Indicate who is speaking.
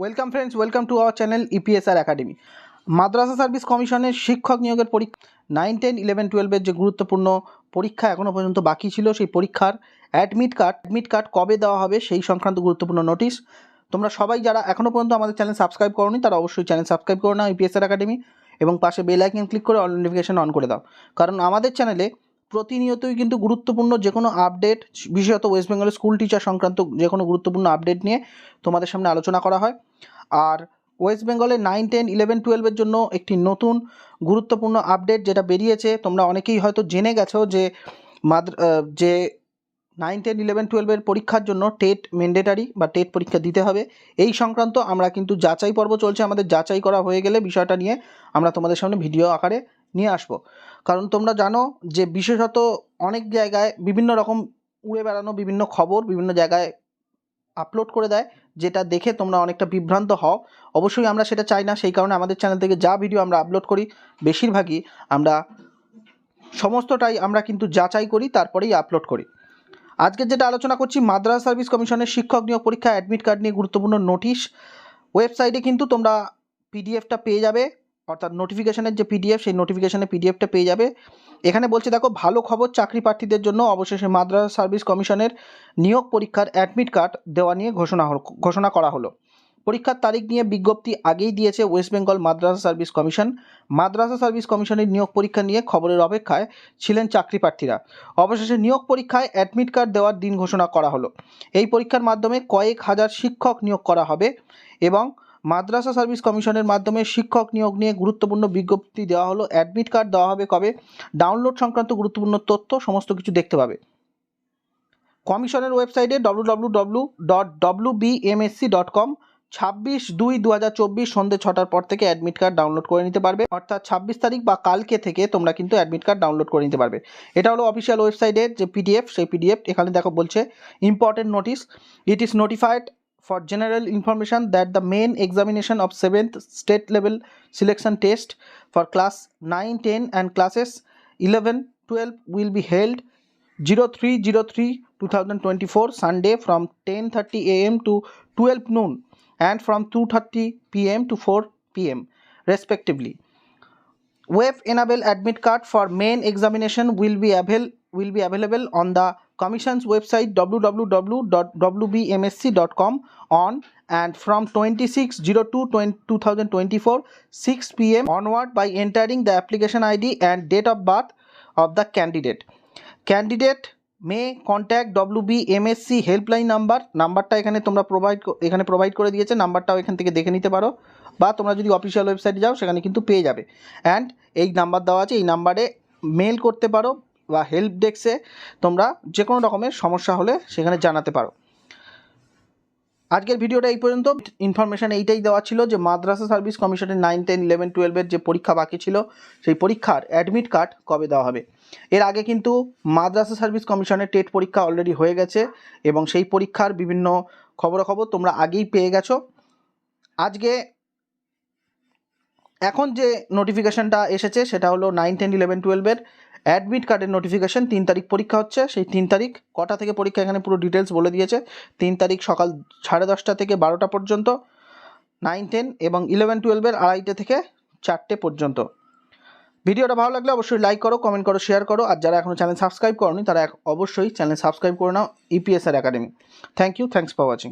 Speaker 1: Welcome friends welcome to our channel EPSR academy Madrasah service কমিশনের শিক্ষক নিয়োগের পরীক্ষা নাইন টেন ইলেভেন টুয়েলভের যে গুরুত্বপূর্ণ পরীক্ষা এখনও পর্যন্ত বাকি ছিল, সেই পরীক্ষার অ্যাডমিট কার্ড অ্যাডমিট কার্ড কবে দেওয়া হবে সেই সংক্রান্ত গুরুত্বপূর্ণ নোটিশ তোমরা সবাই যারা এখনও পর্যন্ত আমাদের চ্যানেল সাবস্ক্রাইব করোনি, তারা অবশ্যই চ্যানেল সাবস্ক্রাইব করে নাও ইপিএসআর একাডেমি এবং পাশে বেল আইকন ক্লিক করে অল নোটিফিকেশন অন করে দাও। কারণ আমাদের চ্যানেলে প্রতিনিয়তই কিন্তু গুরুত্বপূর্ণ যে কোনো আপডেট বিশেষত ওয়েস্ট বেঙ্গলের স্কুল টিচার সংক্রান্ত যে কোনো গুরুত্বপূর্ণ আপডেট নিয়ে তোমাদের সামনে আলোচনা করা হয়। আর ওয়েস্ট বেঙ্গলে নাইন টেন ইলেভেন টুয়েলভের জন্য একটি নতুন গুরুত্বপূর্ণ আপডেট যেটা বেরিয়েছে, তোমরা অনেকেই হয়তো জেনে গেছো যে মাদ্র যে নাইন টেন ইলেভেন টুয়েলভের পরীক্ষার জন্য টেট ম্যান্ডেটারি বা টেট পরীক্ষা দিতে হবে। এই সংক্রান্ত আমরা কিন্তু যাচাই পর্ব চলছে, আমাদের যাচাই করা হয়ে গেলে বিষয়টা নিয়ে আমরা তোমাদের সামনে ভিডিও আকারে নিয়ে আসব। কারণ তোমরা জানো যে বিশেষত অনেক জায়গায় বিভিন্ন রকম উড়ে বেড়ানো, বিভিন্ন খবর বিভিন্ন জায়গায় আপলোড করে দেয়, যেটা দেখে তোমরা অনেকটা বিভ্রান্ত হও। অবশ্যই আমরা সেটা চাই না, সেই কারণে আমাদের চ্যানেল থেকে যা ভিডিও আমরা আপলোড করি, বেশিরভাগই আমরা সমস্তটাই আমরা কিন্তু যাচাই করি, তারপরেই আপলোড করি। আজকে যেটা আলোচনা করছি মাদ্রাসা সার্ভিস কমিশনের শিক্ষক নিয়োগ পরীক্ষা অ্যাডমিট কার্ড নিয়ে গুরুত্বপূর্ণ নোটিশ ওয়েবসাইটে কিন্তু তোমরা পিডিএফটা পেয়ে যাবে। অর্থাৎ নোটিফিকেশনের যে পিডিএফ সেই নোটিফিকেশনের পিডিএফটা পেয়ে যাবে। এখানে বলছে, দেখো, ভালো খবর চাকরি প্রার্থীদের জন্য অবশেষে মাদ্রাসা সার্ভিস কমিশনের নিয়োগ পরীক্ষার অ্যাডমিট কার্ড দেওয়া নিয়ে ঘোষণা ঘোষণা করা হলো। পরীক্ষার তারিখ নিয়ে বিজ্ঞপ্তি আগেই দিয়েছে west Bengal Madrasah service commission. Madrasah service কমিশনের নিয়োগ পরীক্ষা নিয়ে খবরের অপেক্ষায় ছিলেন চাকরি প্রার্থীরা। অবশেষে নিয়োগ পরীক্ষায় অ্যাডমিট কার্ড দেওয়ার দিন ঘোষণা করা হলো। এই পরীক্ষার মাধ্যমে কয়েক হাজার শিক্ষক নিয়োগ করা হবে এবং মাদ্রাসা সার্ভিস কমিশনের মাধ্যমে শিক্ষক নিয়োগ নিয়ে গুরুত্বপূর্ণ বিজ্ঞপ্তি দেওয়া হলো। অ্যাডমিট কার্ড দেওয়া হবে কবে? ডাউনলোড সংক্রান্ত গুরুত্বপূর্ণ তথ্য, সমস্ত কিছু দেখতে পাবে। কমিশনের ওয়েবসাইটে W dot W BMSC dot com ছাব্বিশ দুই দু হাজার চব্বিশ সন্ধ্যে ছটার পর থেকে অ্যাডমিট কার্ড ডাউনলোড করে নিতে পারবে। অর্থাৎ ছাব্বিশ তারিখ বা কালকে থেকে তোমরা কিন্তু অ্যাডমিট কার্ড ডাউনলোড করে নিতে পারবে। এটা হলো অফিসিয়াল ওয়েবসাইটের যে পিডিএফ সেই পিডিএফ এখানে দেখো বলছে important notice it is notified for general information that the main examination of 7th state level selection test for class 9 10 and classes 11 12 will be held 0303 2024 sunday from 10:30 am to 12 noon and from 2:30 pm to 4 pm respectively web enable admit card for main examination will be avail will be available on the commission's website www.wbmsc.com on and from 2602 6 pm onward by entering the application id and date of birth of the candidate candidate may contact wbmsc helpline number নাম্বারটা এখানে তোমরা provide এখানে provide করে দিয়েছে নাম্বারটাও এখান থেকে দেখে নিতে পারো বা তোমরা যদি অফিসিয়াল ওয়েবসাইটে যাও সেখানে কিন্তু পেয়ে যাবে অ্যান্ড এই নাম্বার দেওয়া আছে এই নাম্বারে মেল করতে পারো বা হেল্প ডেস্কে তোমরা যে কোনো রকমের সমস্যা হলে সেখানে জানাতে পারো। আজকের ভিডিওটা এই পর্যন্ত। ইনফরমেশান এইটাই দেওয়া ছিল যে মাদ্রাসা সার্ভিস কমিশনের নাইন টেন ইলেভেন টুয়েলভের যে পরীক্ষা বাকি ছিল, সেই পরীক্ষার অ্যাডমিট কার্ড কবে দেওয়া হবে? এর আগে কিন্তু মাদ্রাসা সার্ভিস কমিশনের টেট পরীক্ষা অলরেডি হয়ে গেছে এবং সেই পরীক্ষার বিভিন্ন খবরাখবর তোমরা আগেই পেয়ে গেছো। আজকে এখন যে নোটিফিকেশানটা এসেছে সেটা হলো নাইন টেন ইলেভেন টুয়েলভের অ্যাডমিট কার্ডের নোটিফিকেশান তিন তারিখ পরীক্ষা হচ্ছে। সেই তিন তারিখ কটা থেকে পরীক্ষা? এখানে পুরো ডিটেলস বলে দিয়েছে। তিন তারিখ সকাল সাড়ে দশটা থেকে বারোটা পর্যন্ত নাইন টেন এবং ইলেভেন টুয়েলভের আড়াইটে থেকে চারটে পর্যন্ত। ভিডিওটা ভালো লাগলে অবশ্যই লাইক করো কমেন্ট করো শেয়ার করো। আর যারা এখনও চ্যানেল সাবস্ক্রাইব করনি, তারা অবশ্যই চ্যানেল সাবস্ক্রাইব করে নাও EPSR academy thank you thanks for watching